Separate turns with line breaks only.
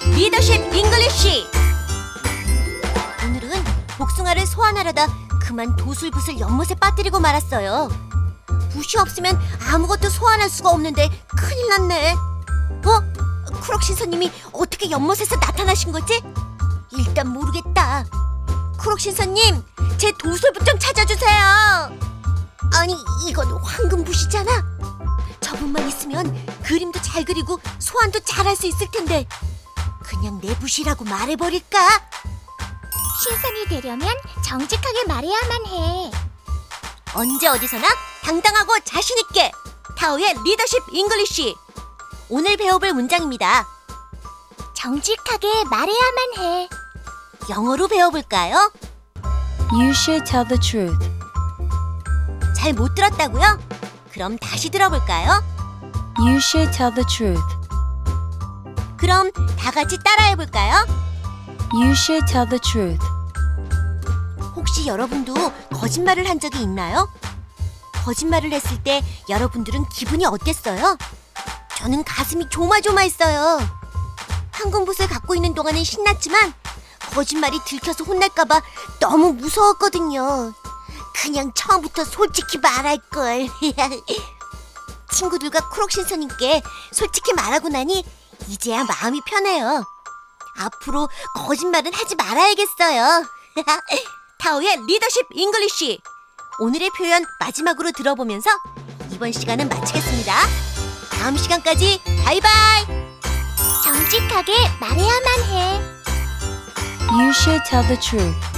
리더십 잉글리쉬 오늘은 복숭아를 소환하려다 그만 도술붓을 연못에 빠뜨리고 말았어요. 붓이 없으면 아무것도 소환할 수가 없는데 큰일 났네. 어? 크록 신사님이 어떻게 연못에서 나타나신 거지? 일단 모르겠다. 크록 신사님 제 도술붓 좀 찾아주세요. 아니 이건 황금붓이잖아. 저분만 있으면 그림도 잘 그리고 소환도 잘 할 수 있을 텐데 그냥 내 붓이라고 말해버릴까?
신선이 되려면 정직하게 말해야만 해.
언제 어디서나 당당하고 자신 있게 타오의 리더십 잉글리쉬 오늘 배워볼 문장입니다.
정직하게 말해야만 해.
영어로 배워볼까요?
You should tell the truth.
잘 못 들었다고요? 그럼 다시 들어볼까요?
You should tell the truth.
그럼 다 같이 따라해 볼까요?
You should tell the truth.
혹시 여러분도 거짓말을 한 적이 있나요? 거짓말을 했을 때 여러분들은 기분이 어땠어요? 저는 가슴이 조마조마했어요. 황금붓을 갖고 있는 동안은 신났지만 거짓말이 들켜서 혼날까봐 너무 무서웠거든요. 그냥 처음부터 솔직히 말할 걸. 친구들과 크록 신사님께 솔직히 말하고 나니 이제야 마음이 편해요. 앞으로 거짓말은 하지 말아야겠어요. 타오의 리더십 잉글리쉬 오늘의 표현 마지막으로 들어보면서 이번 시간은 마치겠습니다. 다음 시간까지 바이바이.
정직하게 말해야만 해.
You should tell the truth.